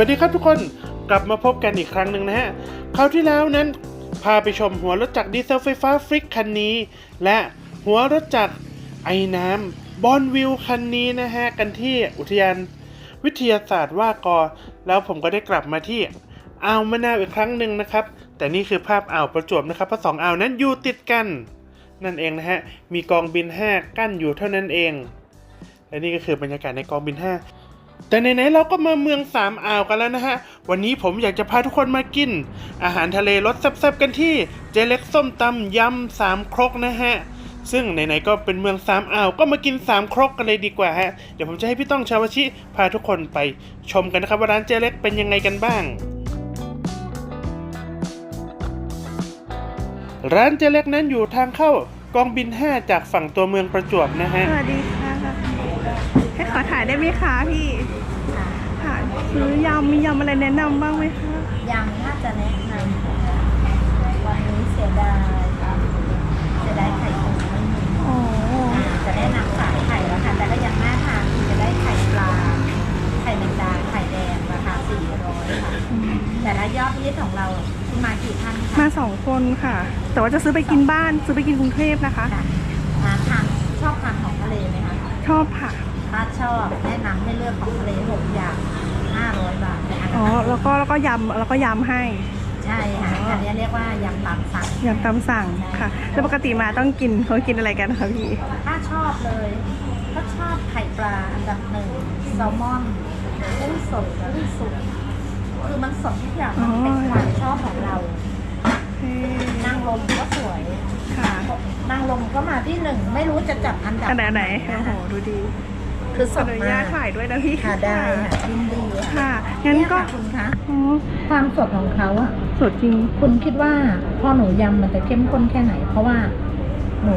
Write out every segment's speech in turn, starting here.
วัสดีครับทุกคนกลับมาพบกันอีกครั้งหนึ่งนะฮะคราวที่แล้วนั้นพาไปชมหัวรถจักรดีเซลไฟฟ้าฟริกคันนี้ และหัวรถจักรไอ้น้ำบอนวิวคันนี้นะฮะกันที่อุทยานวิทยาศาสตร์ว่ากอ แล้วผมก็ได้กลับมาที่อ่าวมะนาวอีกครั้งหนึ่งนะครับ แต่นี่คือภาพอ่าวประจวบนะครับเพราะสองอ่าวนั้นอยู่ติดกัน นั่นเองนะฮะมีกองบิน 5 กั้นอยู่เท่านั้นเองและนี่ก็คือบรรยากาศในกองบิน 5 แต่ไหนๆเราก็มาเมืองสามอ่าวกันแล้วนะฮะ วันนี้ผมอยากจะพาทุกคนมากิน อาหารทะเลรสแซ่บๆกันที่เจเล็กส้มตำยำสามครกนะฮะ ซึ่งไหนๆก็เป็นเมืองสามอ่าวก็มากินสามครกกันเลยดีกว่าฮะ เดี๋ยวผมจะให้พี่ต้องชาวชิพาทุกคนไปชมกันนะครับว่าร้านเจเล็กเป็นยังไงกันบ้าง ร้านเจเล็กนั้นอยู่ทางเข้ากองบิน 5 จากฝั่งตัวเมืองประจวบนะฮะ สวัสดีค่ะ ให้ขอถ่ายได้ไหมคะพี่ค่ะซื้อยำมียำอะไรแนะนำบ้างไหมคะยังน่าจะแนะนำวันนี้เสียดายครับเสียดายไข่ตุ๋นไม่มีโอ้อ่าจะได้นำสายไข่แล้วค่ะแต่ก็ยังน่าทานคือจะได้ไข่ปลา ไข่แมงดาไข่แดงราคา400ค่ะแต่ละยอดนิดของเราที่มากี่ท่านคะมาสองคนค่ะ แต่ว่าจะซื้อไปกินบ้านซื้อไปกินกรุงเทพนะคะค่ะอ่าทานชอบทานของทะเลไหมคะ ชอบค่ะ ถ้าชอบแนะนำให้เลือกของทะเลหกอย่าง500บาทในอันอ๋อนั้นแล้วก็แล้วก็ยำแล้วก็ยำให้ใช่ค่ะอันนี้เรียกว่ายำตามสั่งยำตามสั่งค่ะ แล้วปกติมาต้องกินเขากินอะไรกันคะพี่ถ้าชอบเลย ก็ชอบไข่ปลาอันดับหนึ่งแซลมอนกุ้งสดกุ้งสุกคือมันสดทุกอย่างมันเป็นความชอบของเราเฮ้นั่งลมก็สวย ค่ะนั่งลมก็มาที่หนึ่งไม่รู้จะจัดอันดับอันไหนอันไหนโอ้โหดูดีคือสขอดอนุมาญาตกถ่ายด้วยนะพี่ค่ะได้ค่ะยินดีค่ะค่ะงั้นเนี่ยก็ค่ะคุณคะอ๋อความสดของเขาอะสดจริง คุณคิดว่าพอหนูยำมันจะเข้มข้นแค่ไหน เพราะว่าหนู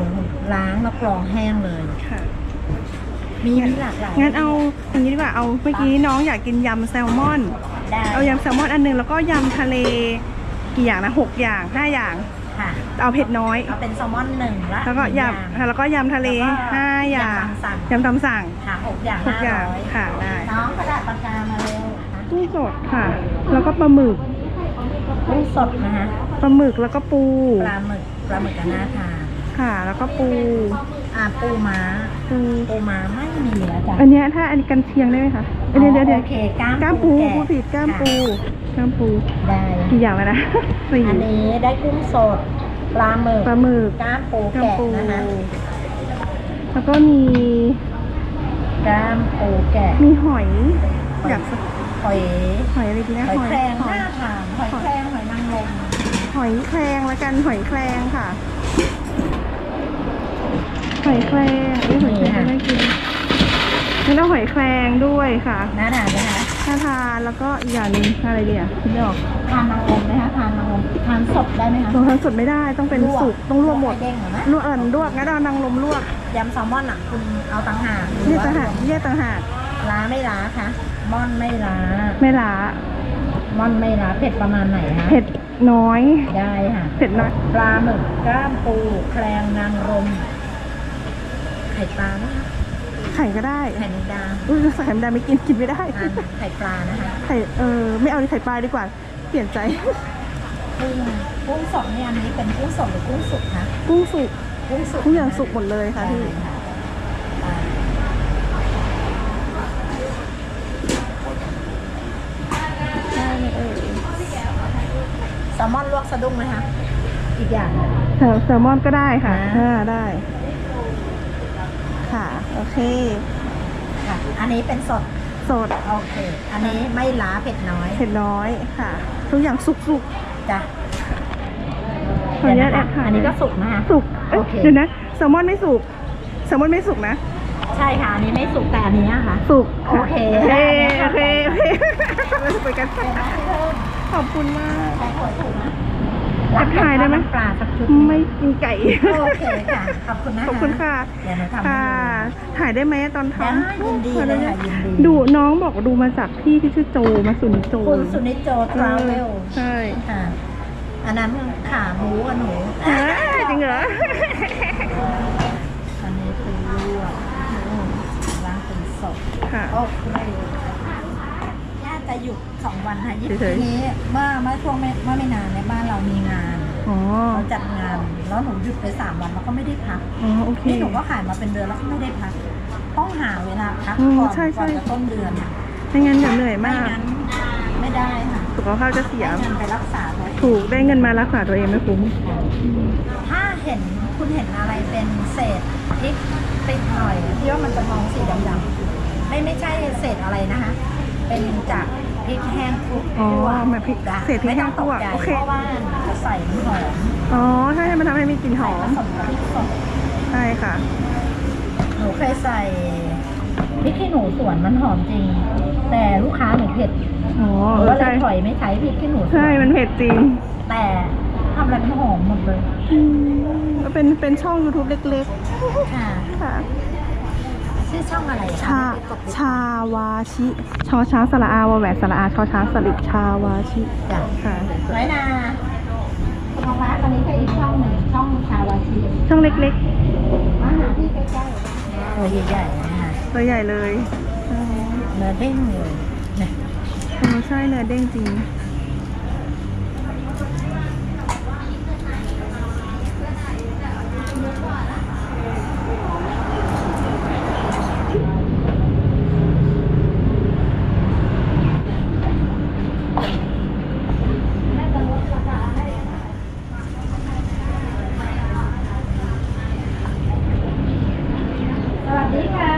ล้างแล้วกรองแห้งเลย ค่ะ มีมีหลากหลายงั้นเอาอย่างนี้ดีกว่าเอาเมื่อกี้น้องอยากกินยำแซลมอน ได้เอายำแซลมอนอันหนึงแล้วก็ยำทะเลกี่อย่างนะหกอย่างห้าอย่าง ค่ะ เอาเผ็ดน้อย เอาเป็นแซลมอนหนึ่งละแล้วก็หนึ่งอย่างยำแล้วก็ยำทะเลแล้วก็ห้าอย่างยำตามสั่งยำตามสั่งค่ะหกอย่างหห้ากอย่างร้อยค่ะได้น้องกระดาษปากกามาเร็วค่ะกุ้งสดค่ะ แล้วก็ปลาหมึกกุ้งสดนะคะปลาหมึกแล้วก็ปูปลาหมึกปลาหมึกกับหน้าทานค่ะ แล้วก็ปูอ่าปูม้าปูปูม้าไม่มีแล้วจ้ะอันเนี้ยถ้าอันนี้กันเชียงได้ไหมคะเดี๋ยวเดี๋ยวเดี๋ยวโอเคกล้ามกล้ามปูแกะพูดผิดกล้ามปู กล้ามปูได้กี่อย่างแล้วนะสี่อันนี้ได้กุ้งสดปลาหมึกปลาหมึกกล้ามปูกล้ามแกะปูนะคะแล้วก็มีกล้ามปูแกะมีหอยอยากหอยหอยอะไรดีนะหอยแครงหอยหน้าทานหอยแครงหอยนางรมหอยแครงแล้วกันหอยแครงค่ะหอยแครงนี่หอยแครงจะไม่กินงั้นเอาหอยแครงด้วยค่ะน่าทานไหมคะ ถ้าทานแล้วก็อีกอย่างหนึงอะไรดีอะคุณไม่ออกทานนางรมไหมคะทานนางรมทานสดได้ไหมคะ ลงทานสดไม่ได้ต้องเป็นสุกต้องลวกหมดเด้งเหรอนะ ลวกเอ่อลวกงั้นเอานางลมลวกยำแซลมอนอะคุณเอาต่างหากแยกต่างหากแยกต่างหากล้าไม่ล้าคะม่อนไม่ล้าไม่ล้าม่อนไม่ล้าเผ็ดประมาณไหนคะเผ็ดน้อย ได้ค่ะเผ็ดน้อยปลาหมึกกล้ามปู แครงนางรมไข่ปลาไหมคะไข่ก็ได้ไข่แมงดาอุ้ยไข่ไม่ได้ไม่กินกินไม่ได้ทานไข่ปลานะคะไข่เออไม่เอาไข่ปลาดีกว่า เปลี่ยนใจกุ้งกุ้งสดเนี่ยอันนี้เป็นกุ้งสดหรือกุ้งสุกคะกุ้งสุกกุ้งสุกทุกอย่างนะคะสุกหมดเลยค่ะพี่ได้ค่ะอ่าได้เลยเออแซลมอนลวกสะดุ้งไหมคะอีกอย่างแซลแซลมอนก็ได้ค่ะนะอ่าได้ค่ะ โอเค ค่ะ อันนี้เป็นสด สด โอเค อันนี้ไม่ล้าเผ็ดน้อย เผ็ดน้อยค่ะ ทุกอย่างสุกสุกจ้ะขออนุญาตแอเดี๋ยวดนะคะถ่ายอันนี้ก็สุกนะคะสุกเอ้ยโอเค เดี๋ยวนะแซลมอนไม่สุกแซลมอนไม่สุกนะ ใช่ค่ะ อันนี้ไม่สุกแต่อันนี้อะค่ะ สุกโอเค โอเคโอเคโอเคเราจะไปกันเดี๋ยวนะพี่เพิ่มขอบคุณมาก ใช้หัวถูกนะ ทักทายได้ไหมรับปลาสักชุดไม่กินไก่โอเคค่ะขอบคุณนะคะขอบคุณค่ะเดี๋ยวหนูทำให้ค่ะดูถ่ายได้ไหมตอนได้ทำยินดีเลยค่ะยินดีดูน้องบอกดูมาจากพี่ที่ชื่อโจมาสุนิโจคุณสุนิจโจทราเวลใช่ค่ะอันนั้นขาหมูกับหนูอ่าจริงเหรออันนี้คือลวกล้างเป็นสดค่ะโอเค ย่าจะหยุดสองวันค่ะหยุดเฉยๆ ทีนี้เมื่อเมื่อช่วงไม่เมื่อไม่นานในยบ้านเรามีงานอ๋อเราจัดงาน แล้วหนูหยุดไปสามวันแล้วก็ไม่ได้พักอ๋อโอเค นี่หนูก็ขายมาเป็นเดือนแล้วก็ไม่ได้พัก ต้องหาเวลาพักอืมก่อนใช่ใช่ ก่อนจะต้นเดือนไม่งั้นเดี๋ยวเหนื่อยไม่มาก งั้นไม่ได้ค่ะสุขภาพจะเสียได้เงินไปรักษาไว้ถูกได้เงินมารักษาตัวเองไม่คุ้ม ถ้าเห็นคุณเห็นอะไรเป็นเศษพริกติดหน่อยที่ว่ามันจะมองสีดำๆไม่ไม่ใช่เศษอะไรนะคะ เป็นจากพริกแห้งคลุกอ๋อคั่วแบบพริกเศษพริกแห้งคั่วไม่ต้องตกใจโอเค เพราะว่าจะใส่หอมอ๋อใช่มันทำให้มีกลิ่นหอใส่มผสมกับพริกสดใช่ค่ะ หนูเคยใส่พริกขี้หนูสวนมันหอมจริง แต่ลูกค้าหนูเผ็ดอ๋อหนูก็เลใช่ ยถอยไม่ใช้พริกขี้หนูสวนใช่ มันเผ็ดจริง แต่ทำอะไรมันหอมหมดเลยก็เป็น เป็นช่อง YouTube เล็กค่ะ ๆ ค่ะ ชื่อช่องอะไรอะชาไม่ได้กดติดชาวาชิ ชอช้างสระอาวาแหวนสระอา ชอช้างสลิดชาวาชิจ้ะ ค่ะ น้อยนาคุณน้องรักอันนี้ก็อีกช่องหนึ่งช่องชาวาชีช่องเล็กมาหาที่ใกล้ๆตัวใหญ่ๆนะคะๆ ตัวใหญ่เลย เนื้อเด้งเลยเนี่ยโอ้ใช่เนื้อเด้งจริง ดีค่ะ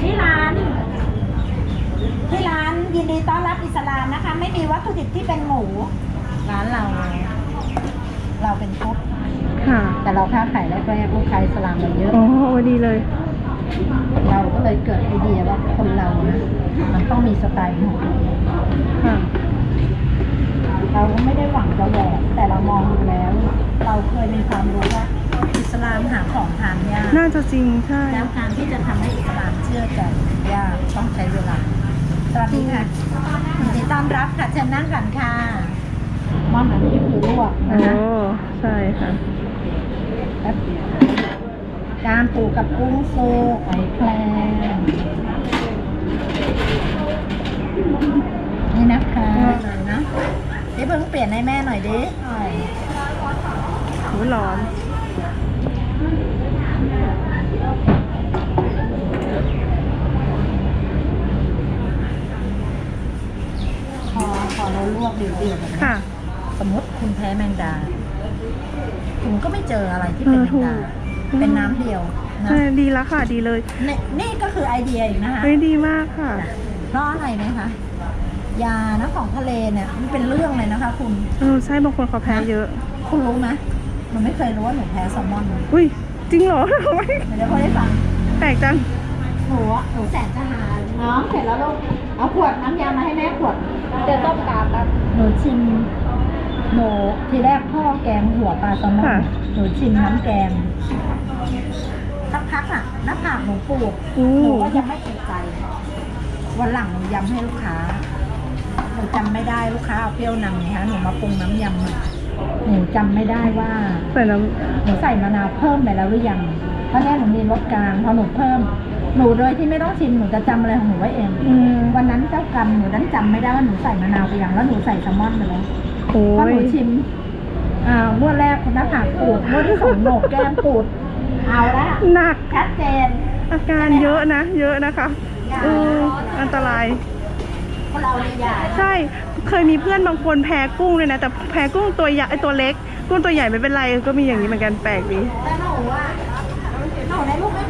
ที่ร้านที่ร้านยินดีต้อนรับอิสลามนะคะ ไม่มีวัตถุดิบที่เป็นหมู ร้านเรา เราเป็นพุทธค่ะแต่เราค้าขายแรกๆลูกค้าอิสลามเราเยอะ อ๋อโอ้ดีเลย เราก็เลยเกิดไอเดียว่าคนเรานะมันต้องมีสไตล์ของตัวเองค่ะเราไม่ได้หวังจะแหวกแต่เรามองดูแล้ว เราเคยมีความรู้ว่าอิสลามหาของทา นยากน่าจะจริงใช่ แล้วการที่จะทำให้อิสลามเชื่อใจยากต้องใช้เวลาสวัสดีค่ะยินดีต้อนรับค่ะเชิญนั่งกันค่ะมอนอันนี้คือลวกโอ้นะคะใช่ค่ะ แป๊บเดียวการปลูกกับกุ้งสุกไข่แครงนี่นะคะนะนี่เพิ่งเปลี่ยนให้แม่หน่อยดิหน่อยหูร้อนพ อพอเราลวกเดือดๆแบบนี้ค่ะ สมมติคุณแพ้แมงดา คุณก็ไม่เจออะไรที่เป็นเออแมงถูกดาเป็นน้ำเดียวนะใช่ดีแล้วค่ะ ดีเลยนี่นี่ก็คือไอเดียอีกนะคะ เฮ้ยดีมากค่ะ เพราะอะไรไหมคะยานะของทะเลเนี่ยมันเป็นเรื่องเลยนะคะ คุณ เออใช่บางคนเขาแพ้เยอะ คุณรู้ไหมหนูไม่เคยรู้ว่าหนูแพ้แซลมอนอุ้ยจริงเหรอ ไม่เดี๋ยวเขาได้ฟังแปลกจัง หนูอะหนูแสนจะหาน้องเสร็จแล้วลูกเอาขวดน้ำยามาให้แม่ขวด เดี๋ยวต้มกาบแล้วหนูชิมหนูทีแรกพ่อแกงหัวปลาแซลมอนค่ะ หนูชิมน้ำแกงสักพักอะหน้าผากหนูปูดอู้หนูก็ยังไม่เอกใจ วันหลังหนูยำให้ลูกค้าหนูจำไม่ได้ลูกค้าเอาเปรี้ยวนำไงคะหนูมาปรุงน้ำยำอะหนูจำไม่ได้ว่า ใส่น้หนูใส่มะนาวเพิ่มไปแล้วหรือยังเพราะแรกหนูมีรสกลางพอหนูเพิ่ม หนูโดยที่ไม่ต้องชิมหนูจะจำอะไรของหนูไว้เองำอืม วันนั้นเจ้ากรรมหนูดันจำไม่ได้ว่าหนูใส่มะนาวไปยังแล้วหนูใส่แซลมอนไปแล้วโอ้พอหยนูชิมอ่างวดแรกหน้าผากปูดงวดที่สองโหนกแก้มปูด เอาละหนักชัดเจนอาการเยอะนะ เยอะนะคะเอออันตรายคนเราเนี่ยอย่าใช่ เคยมีเพื่อนบางคนแพ้กุ้งเลยนะ แต่แพ้กุ้งตัวใหญ่ไอ้ตัวเล็ก กุ้งตัวใหญ่ไม่เป็นไร ก็มีอย่างนี้เหมือนกันแปลกดี แต่หนูว่าหนูได้ลูกไม่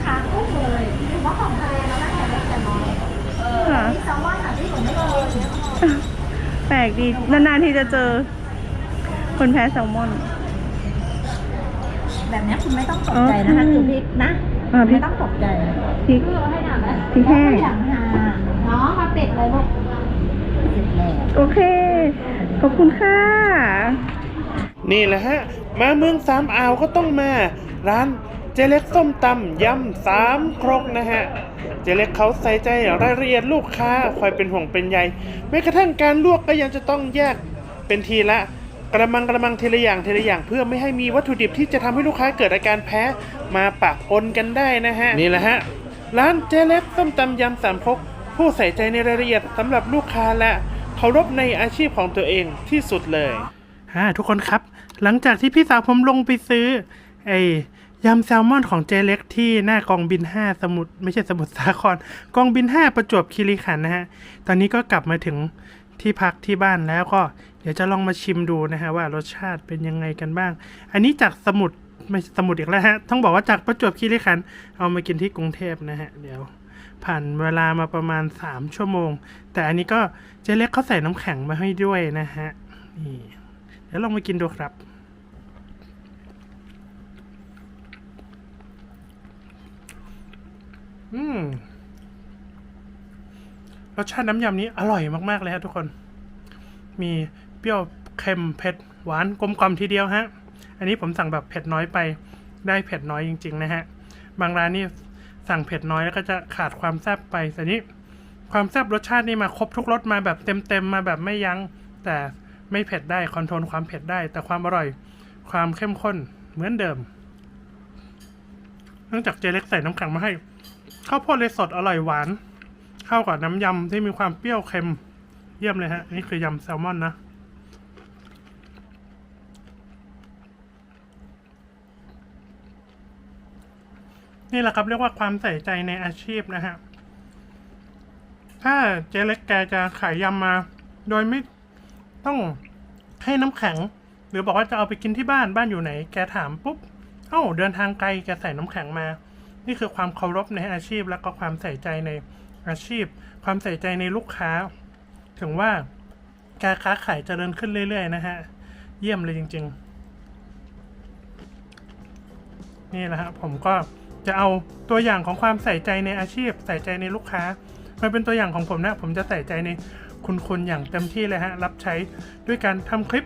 แปลกดี นานๆทีจะเจอ คนแพ้แซลมอน แบบเนี้ยคุณไม่ต้องตกใจนะคะอ๋อคือพริกนะอ่าพริไม่กต้องตกใจพริก ให้หน่อยนะพริกแห้ง อย่างหาน้องมาปิดเลยลูกปิดแล้ว โอเค ขอบคุณค่ะ นี่แหละฮะ มาเมืองสามอ่าวก็ต้องมา ร้านเจเล็กส้มตำยำสามครกนะฮะ เจเล็กเขาใส่ใจรายละเอียดลูกค้าคอยเป็นห่วงเป็นใยแม้กระทั่งการลวกก็ยังจะต้องแยกเป็นทีละกระมังกระมังทีละอย่างทีละอย่างเพื่อไม่ให้มีวัตถุดิบที่จะทำให้ลูกค้าเกิดอาการแพ้มาปะปนกันได้นะฮะนี่แหละฮะร้านเจเล็กส้มตำยำสามครกผู้ใส่ใจในรายละเอียดสำหรับลูกค้าและเคารพในอาชีพของตัวเองที่สุดเลยฮ่าทุกคนครับ หลังจากที่พี่สาวผมลงไปซื้อไอ้ ยำแซลมอนของเจเล็กที่หน้ากองบิน 5 สมุทรไม่ใช่สมุทรสาครกองบิน 5 ประจวบคีรีขันธ์นะฮะ ตอนนี้ก็กลับมาถึงที่พักที่บ้านแล้วก็เดี๋ยวจะลองมาชิมดูนะฮะว่ารสชาติเป็นยังไงกันบ้าง อันนี้จากสมุทรไม่สมุทรอีกแล้วฮะ ต้องบอกว่าจากประจวบคีรีขันธ์เอามากินที่กรุงเทพนะฮะ เดี๋ยวผ่านเวลามาประมาณ 3 ชั่วโมง แต่อันนี้ก็เจเล็กเขาใส่น้ำแข็งมาให้ด้วยนะฮะนี่เดี๋ยวลองมากินดูครับ อืม รสชาติน้ำยำนี้อร่อยมาก ๆ เลยฮะทุกคน มีเปรี้ยวเค็มเผ็ดหวานกลมกล่อมทีเดียวฮะ อันนี้ผมสั่งแบบเผ็ดน้อยไปได้เผ็ดน้อยจริง ๆ นะฮะ บางร้านนี่สั่งเผ็ดน้อยแล้วก็จะขาดความแซ่บไปแต่นี้ความแซ่บรสชาตินี่มาครบทุกรสมาแบบเต็มๆมาแบบไม่ยัง้ง แต่ไม่เผ็ดได้คอนโทรลความเผ็ดได้ แต่ความอร่อยความเข้มข้นเหมือนเดิม เนื่องจากเจเล็กใส่น้ำแข็งมาให้ ข้าวโพดเลยสดอร่อยหวาน เข้ากับน้ำยำที่มีความเปรี้ยวเค็ม เยี่ยมเลยฮะ นี่คือยำแซลมอนนะนี่แหละครับเรียกว่าความใส่ใจในอาชีพนะฮะ ถ้าเจเล็กแกจะขายยำมา โดยไม่ต้องให้น้ำแข็ง หรือบอกว่าจะเอาไปกินที่บ้านบ้านอยู่ไหน แกถามปุ๊บ เอ้าเดินทางไกลแกใส่น้ำแข็งมา นี่คือความเคารพในอาชีพแล้วก็ความใส่ใจในอาชีพ ความใส่ใจในลูกค้า ถึงว่าการค้าขายเจริญขึ้นเรื่อย ๆ นะฮะ เยี่ยมเลยจริง ๆ นี่แหละฮะผมก็จะเอาตัวอย่างของความใส่ใจในอาชีพ ใส่ใจในลูกค้ามันเป็นตัวอย่างของผมนะผมจะใส่ใจในคุณคุณอย่างเต็มที่เลยฮะ รับใช้ด้วยการทำคลิป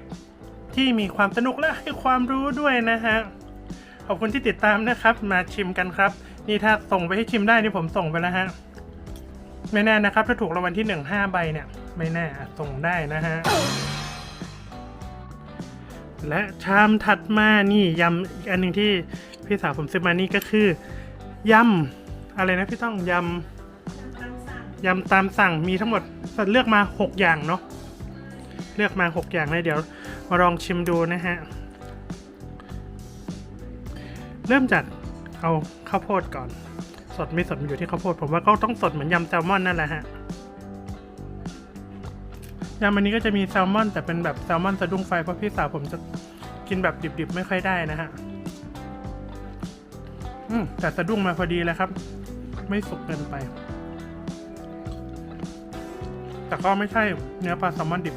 ที่มีความสนุกและให้ความรู้ด้วยนะฮะ ขอบคุณที่ติดตามนะครับ มาชิมกันครับ นี่ถ้าส่งไปให้ชิมได้นี่ผมส่งไปแล้วฮะ ไม่แน่นะครับ ถ้าถูกรางวัลที่หนึ่งห้าใบเนี่ย ไม่แน่ส่งได้นะฮะ และชามถัดมานี่ยำอีกอันหนึ่งที่พี่สาวผมซื้อมานี่ก็คือยำอะไรนะพี่ต้องยำยำตามสั่งมีทั้งหมดเลือกมา 6 อย่างเนาะเลือกมา 6 อย่างเลยเดี๋ยวมาลองชิมดูนะฮะ เริ่มจาก เอาข้าวโพดก่อน สดไม่สดมันอยู่ที่ข้าวโพด ผมว่าก็ต้องสดเหมือนยำแซลมอนนั่นแหละฮะยำอันนี้ก็จะมีแซลมอน แต่เป็นแบบแซลมอนสะดุ้งไฟเพราะพี่สาวผมจะกินแบบดิบๆ ไม่ค่อยได้นะฮะ อืมแต่สะดุ้งมาพอดีเลยครับ ไม่สุกเกินไป แต่ก็ไม่ใช่เนื้อปลาแซลมอนดิบ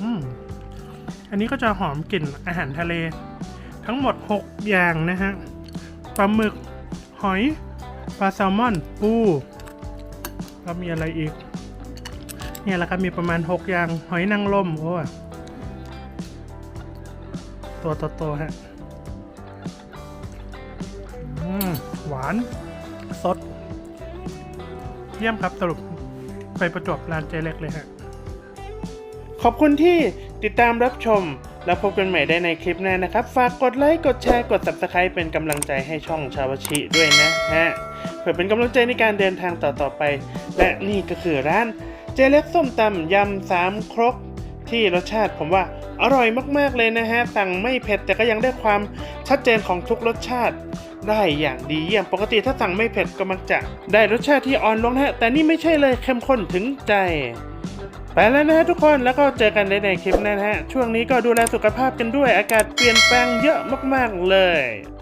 อืมอันนี้ก็จะหอมกลิ่นอาหารทะเล ทั้งหมด 6 อย่างนะฮะ ปลาหมึก หอย ปลาแซลมอน ปูแล้วมีอะไรอีก เนี่ยแหละครับมีประมาณ 6 อย่าง หอยนางรมโอ้ตัวโตๆฮะหวาน สด เยี่ยมครับสรุปไปประจวบร้านเจเล็กเลยฮะ ขอบคุณที่ติดตามรับชม แล้วพบกันใหม่ได้ในคลิปหน้านะครับ ฝากกดไลค์ กดแชร์ กด subscribe เป็นกำลังใจให้ช่องชาวชิด้วยนะฮะ เพื่อเป็นกำลังใจในการเดินทางต่อๆไป และนี่ก็คือร้านเจเล็กส้มตำยำสามครกที่รสชาติผมว่าอร่อยมากๆเลยนะฮะ สั่งไม่เผ็ดแต่ก็ยังได้ความชัดเจนของทุกรสชาติ ได้อย่างดีเยี่ยม ปกติถ้าสั่งไม่เผ็ดก็มักจะ ได้รสชาติที่อ่อนลงฮะ แต่นี่ไม่ใช่เลยเข้มข้นถึงใจ ไปแล้วนะฮะทุกคนแล้วก็เจอกันในในคลิปหน้านะฮะ ช่วงนี้ก็ดูแลสุขภาพกันด้วยอากาศเปลี่ยนแปลงเยอะมากๆเลย